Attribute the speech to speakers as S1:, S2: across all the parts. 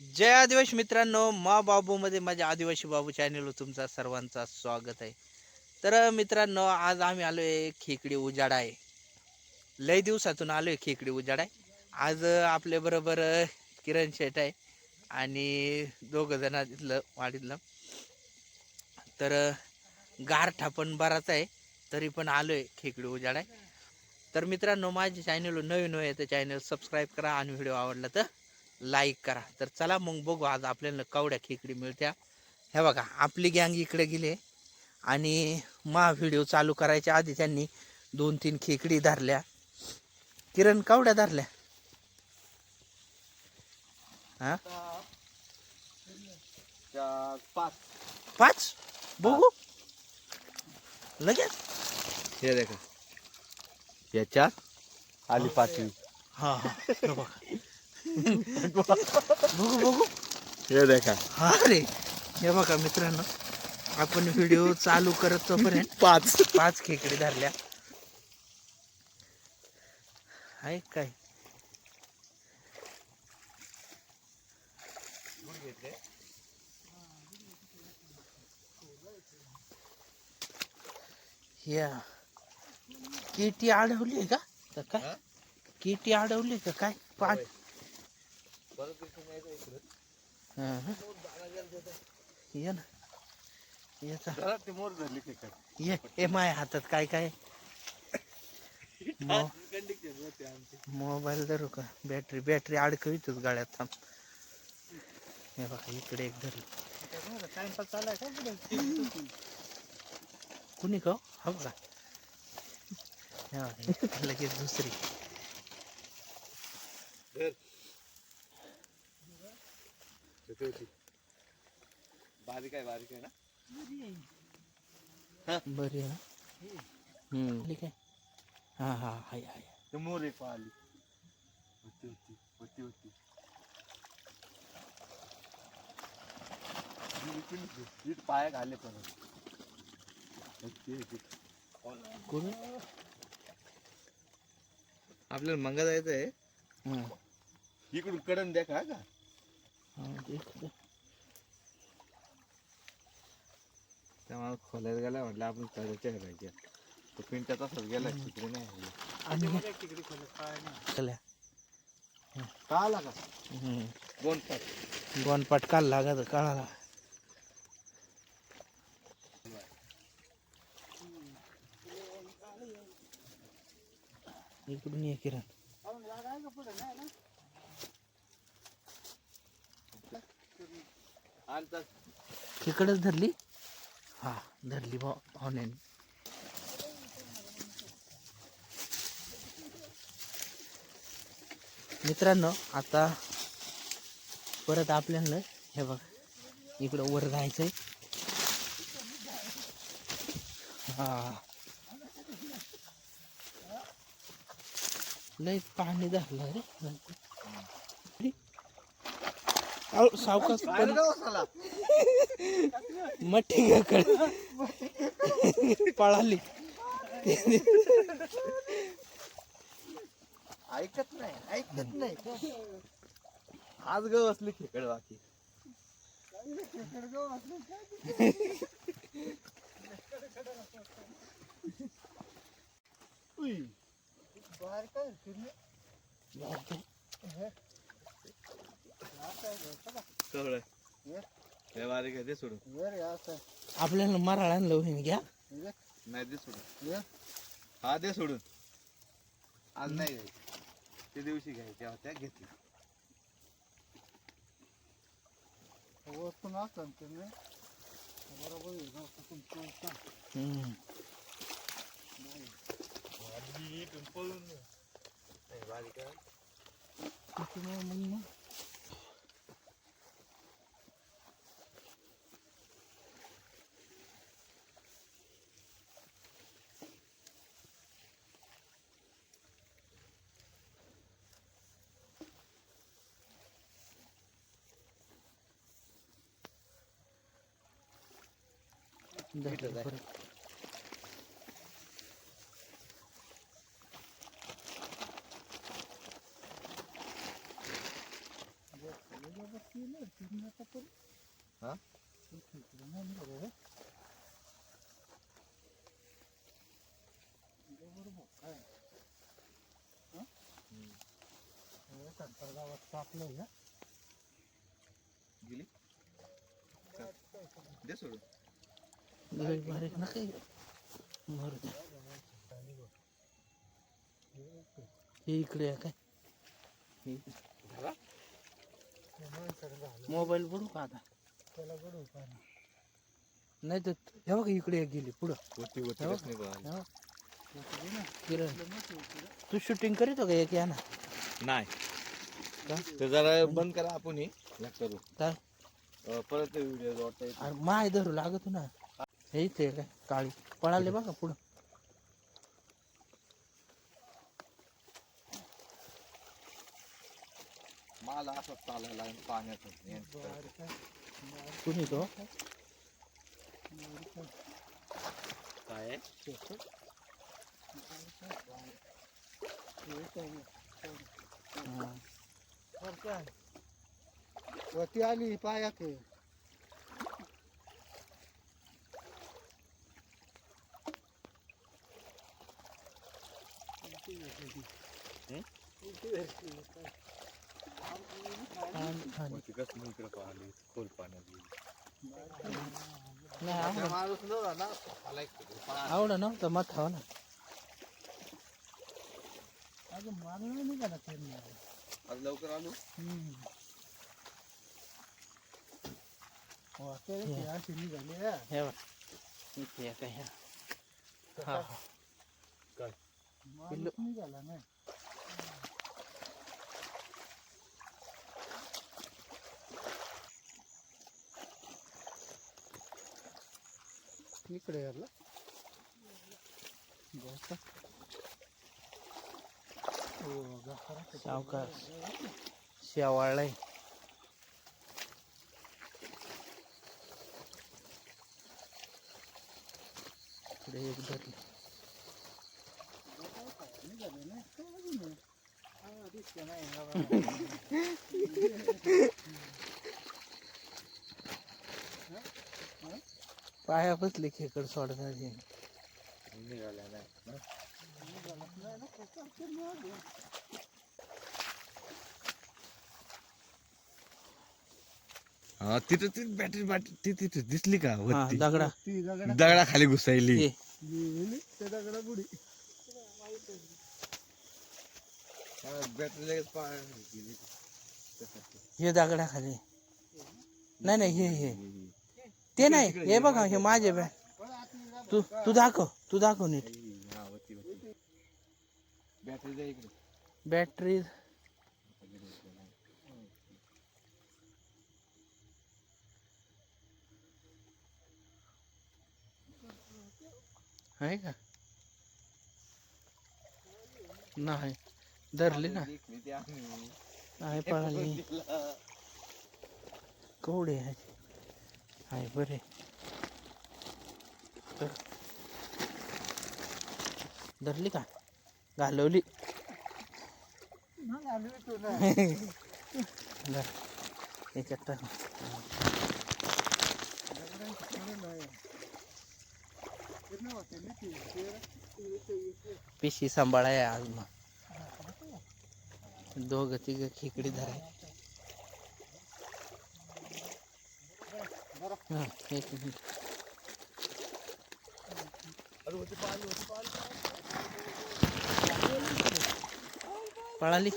S1: जय आदिवासी मित्रांनो मा बाबूमध्ये माझ्या आदिवासी बाबू चॅनलवर तुमचा सर्वांचा स्वागत आहे. तर मित्रांनो आज आम्ही आलो आहे खेकडी उजाड आहे. लय दिवसातून आलो आहे खेकडी उजाड आहे. आज आपल्या बरोबर किरण शेट आहे आणि दोघं जण वाढीतलं. तर गारठा पण बराच आहे तरी पण आलो आहे खेकडी उजाड आहे. तर मित्रांनो माझ्या चॅनलवर नवीन आहे तर चॅनल सबस्क्राईब करा आणि व्हिडिओ आवडला तर लाईक करा. तर चला मग बघू आज आपल्याला कवड्या खेकडी मिळत्या. हे बघा आपली गँग इकडे गेले आणि मा व्हिडिओ चालू करायच्या आधी त्यांनी दोन तीन खेकडी धरल्या. किरण कवड्या धरल्या? हा?
S2: पाच
S1: पाच? बघू. लगेच?
S2: हे देखा. याच्यात आली पाचवी.
S1: हा हा. हे बघा. बघू बघू.
S2: हे देखा.
S1: हा रे हे बघा मित्रांनो आपण व्हिडिओ चालू करत तोपर्यंत
S2: पाच.
S1: पाच खेकडे धरल्या. आहे काय? या. केटी अडवली आहे का? का काय? केटी अडवली का? काय? पाच. ये ना. येचा
S2: ते मोर धरली ते काय?
S1: ये ए माय हातात काय काय? मो- मोबाईल धरू का? बॅटरी बॅटरी अडकवितच गाड्यात थांब. हे बघा इकडे एक धरलं.
S2: टाइमपास चालाय का
S1: कुणी का हो? बघा. हे बघा, लगेच दुसरी.
S2: बारीक आहे बारीक आहे ना?
S1: बरी आहे ना? हम्म. ठीक आहे हा हा हाय हाय.
S2: ते मोर एक आली. होती होती होती होती. पाया घाले परत. होती होती.
S1: कोणी?
S2: आपल्याला मंगा जायचं आहे
S1: हं.
S2: इकडून कडन द्या का. त्यामुळे खोल्यात गेला म्हटलं आपण त्याच्या घरायच्या तो पिंट्या तसाच गेला तिकडे नाही
S1: आणि चला.
S2: का
S1: गोनपाट काल लागत कळाला. इकडून ये किरण. खेकडच धरली? हा धरली बा ऑनलाईन मित्रांनो आता परत आपल्याला हे बघ इकडं वर जायचंय. हा. लय पाणी धरलं रे. सावकाश पण मठी पळाली.
S2: ऐकत नाही ऐकत नाही. आज ग असली खेकड बाकी. कवळं. हे बारीक आहे ते सोडून.
S1: आपल्याला मराळ आणलं होईन घ्या.
S2: नाही दे सोडून. हा दे सोडून. आज नाही घ्यायची. ते दिवशी घ्यायच्या होत्या घेतल्या.
S1: हम्म. त्याच्यामुळे मग ना धरलं परत.
S2: हा गेली चल. दे सोडून
S1: बारीक ना काही मरू हे इकडे आहे काय हे. मोबाईल बुडू का आता नाही तर हे बघा इकडे गेली पुढं. किरण तू शूटिंग करीत का एक या ना
S2: नाही
S1: का?
S2: तर जरा बंद करा आपण हे करू
S1: काय
S2: परत व्हिडिओ वाटता
S1: माय धरू लागत ना हे इथे आहे काय? काळी. पळाले बघा पुढं.
S2: मला असं चालायला आणि पाण्यात
S1: कुणी तो?
S2: काय?
S1: हा.
S3: वरती आली पाया के
S1: आणि- आणि-
S2: कसं इकडे पाहिली खोल पाण्यात
S1: नाही आवड
S2: ना
S1: तर मत हवं ना
S3: नाही त्यांनी
S2: आज लवकर आलो
S3: अशी निघाली हे.
S1: काय
S3: निघाला नाही इकडे बस. हो,
S1: सावकाश शेवाळलाय इकडे एक धरलं
S3: निघाले नाही काय अजून? हा, दिसतं नाही बाबा.
S1: पाया बसले खेकड सोडणार हे.
S2: हा तिथं ती बॅटरी बॅटरी ती तिथे दिसली का
S1: हा
S2: वरती?
S1: दगडा.
S3: दगडा.
S2: खाली घुसायली.
S1: हे.
S3: दगडा बुडी
S2: बॅटरी लगेच पा- गेली.
S1: हे दगडा खाली. नाही नाही हे हे. ते नाही. हे बघा हे माझे बॅ तू तू दाखव तू दाखव नीट.
S2: Battery
S1: battery. आहे का? नाही. धरली ना. नाही पळाली. कवडे आहे? आहे बरे. धरली का? घालवली.
S3: ते-
S1: पिशी सांभाळाय आज मग. दोघं तिघं खेकडी धराय एक पळाली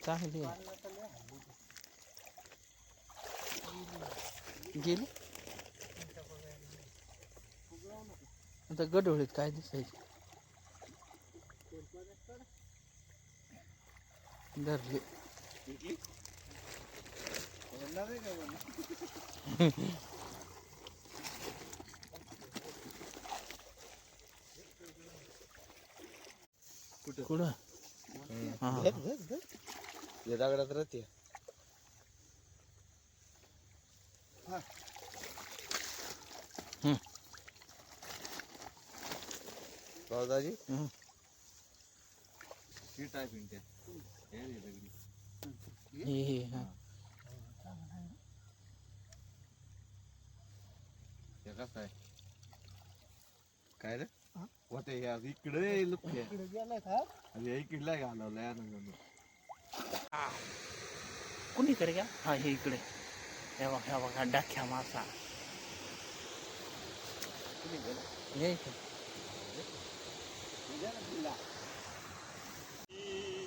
S1: चांगली गेली? आता गडोळीत काय दिसायची? धरली? कुठं हा.
S2: या दगडात राहते
S3: हा.
S2: ही टाय पिंट्या हे रे दगडी.
S1: हे हे हा.
S2: हे. कसं आहे? काय रे? होते हे आज इकडे
S3: इकडे गेलाय का?
S2: अरे इकडला घालवलाय आनंद
S1: कुणीकडे घ्या हा हे इकडे. हे बघा हे बघा डाख्या मासा. हे इकडे.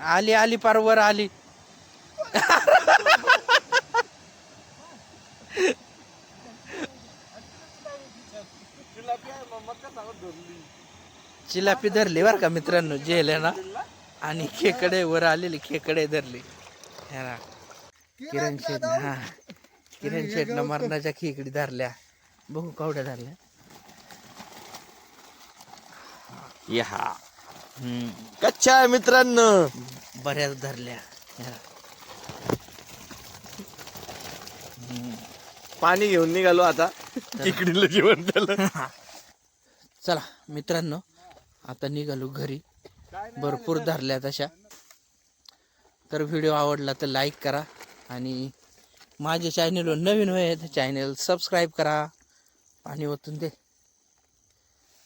S3: आली
S1: आली पार वर आली.
S2: चिलापी धरली
S1: बर का मित्रांनो जेल ना? आणि खेकडे वर आलेली खेकडे धरली. ना. किरण शेट हा. किरण शेटनं मरणाच्या खेकडी धरल्या. बघू कवड्या धरल्या. या हम्म.
S2: कच्चा आहे मित्रांनो.
S1: बऱ्याच धरल्या.
S2: पाणी घेऊन निघालो आता. इकडील जेवण त्याला
S1: चला मित्रांनो आता निघालो घरी. भरपूर धरल्या तशा तर व्हिडिओ आवडला तर लाईक करा आणि माझ्या चॅनलवर नवीन होय तर चॅनल सबस्क्राईब करा. आणि ओतून दे.